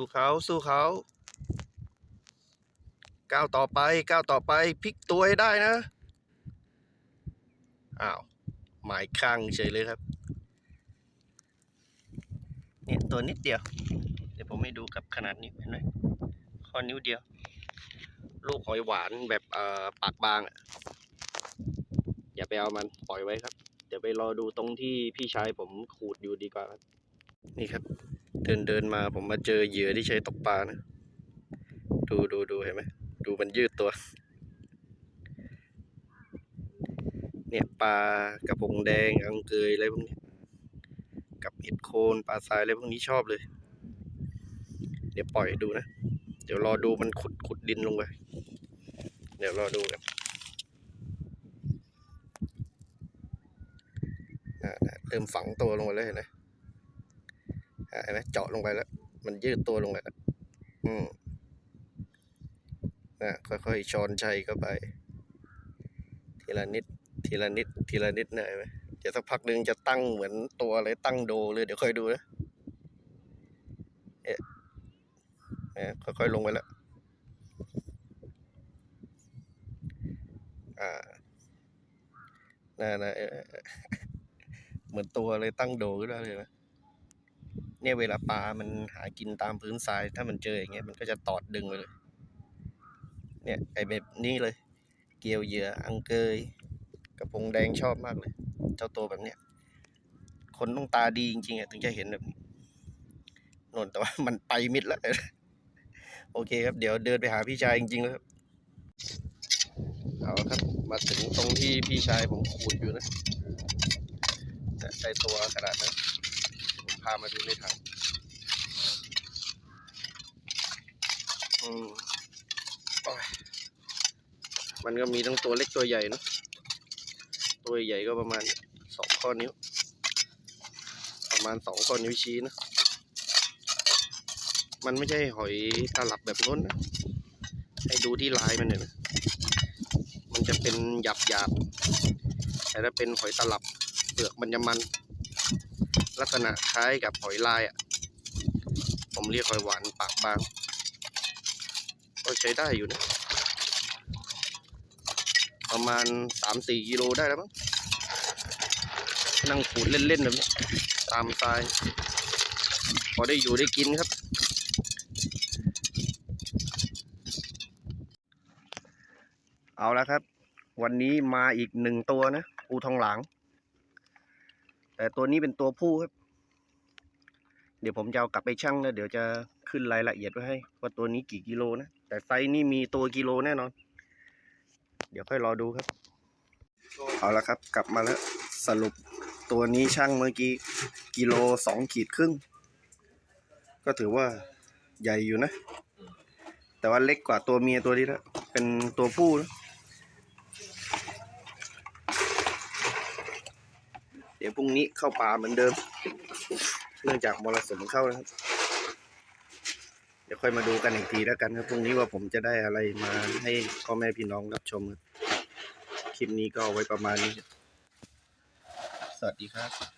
สู้เขาสู้เขาก้าวต่อไปก้าวต่อไปพลิกตัวให้ได้นะอ้าวหมายข้างเฉยเลยครับเนี่ยตัวนิดเดียว เดี๋ยวผมให้ดูกับขนาดนี้วเห็นไหมข้อนิ้วเดียว ลูกหอยหวานแบบเอ่อปากบางอะอย่าไปเอามันปล่อยไว้ครับ เดี๋ยวไปรอดูตรงที่พี่ชายผมขูดอยู่ดีกว่าครับนี่ครับ เดินเดินมาผมมาเจอเหยื่อที่ใช้ตกปลานะ ดูดูดูเห็นไหมดูมันยืดตัว เนี่ยปลากระพงแดง อังเกยอะไรพวกนี้ กับเห็ดโคนปลาทรายอะไรพวกนี้ชอบเลย เดี๋ยวปล่อยดูนะ เดี๋ยวรอดูมันขุดขุดดินลงไป เดี๋ยวรอดูกันอ่าเริ่มฝังตัวลงไปแล้วเห็นไหม เห็นไหมเจาะลงไปแล้ว มันยืดตัวลงไปแล้วอืมนะค่อยๆช้อนชัยเข้าไป ทีละนิด ทีละนิด ทีละนิดนะเห็นไหมเดี๋ยวสักพักหนึ่งจะตั้งเหมือนตัวอะไรตั้งโดเลยเดี๋ยวค่อยดูนะเอ๊ะเอ๊ะค่อยๆลงไปแล้วอ่าน่านะเออเออเหมือนตัวอะไรตั้งโดขึ้นมาเลยนะ เนี่ยเวลาปลา มันหากินตามพื้นทราย ถ้ามันเจออย่างเงี้ย มันก็จะตอดดึงไปเลย เนี่ยไอแบบนี้เลย เกลียวเหยื่ออังเกย กระพงแดงชอบมากเลย เจ้าตัวแบบเนี้ย คนต้องตาดีจริงๆอะถึงจะเห็นแบบนี้นนแต่ว่ามันไปมิดแล้ว โอเคครับ เดี๋ยวเดินไปหาพี่ชายจริงๆแล้วครับ เอาครับ มาถึงตรงที่พี่ชายผมขูดอยู่นะแต่ได้ตัวขนาดนั้น ผมพามาดูในถังอืมโอ้ยมันก็มีทั้งตัวเล็กตัวใหญ่เนะตัวใหญ่ก็ประมาณสองข้อนิ้ว ประมาณสองข้อนิ้วชี้นะ มันไม่ใช่หอยตลับแบบน้นนะ ให้ดูที่ลายมันเนี่ยนะมันจะเป็นหยาบหยาบแต่ถ้าเป็นหอยตลับเปลือกมันจะมัน ลักษณะคล้ายกับหอยลายอะ ผมเรียกหอยหวานปากบาง ก็ใช้ได้อยู่นะ ประมาณสามสี่กิโลได้แล้วมั้ง นั่งขูดเล่นๆแบบนี้ ตามทราย พอได้อยู่ได้กินครับ เอาแล้วครับ วันนี้มาอีกหนึ่งตัวนะปูทองหลาง แต่ตัวนี้เป็นตัวผู้ครับ เดี๋ยวผมจะเอากลับไปชั่งแล้วเดี๋ยวจะขึ้นรายละเอียดไว้ให้ ว่าตัวนี้กี่กิโลนะ แต่ไซส์นี่มีตัวกิโลแน่นอน เดี๋ยวค่อยรอดูครับ เอาละครับ กลับมาแล้วสรุปตัวนี้ช่างเมื่อกี้กิโลสองขีดครึ่ง ก็ถือว่าใหญ่อยู่นะ แต่ว่าเล็กกว่าตัวเมียตัวนี้แล้วเป็นตัวผู้นะ เดี๋ยวพรุ่งนี้เข้าป่าเหมือนเดิม เนื่องจากมรสุมเข้านะครับ เดี๋ยวค่อยมาดูกันอีกทีแล้วกันครับพรุ่งนี้ว่าผมจะได้อะไรมาให้พ่อแม่พี่น้องรับชมครับคลิปนี้ก็ไว้ประมาณนี้ สวัสดีครับ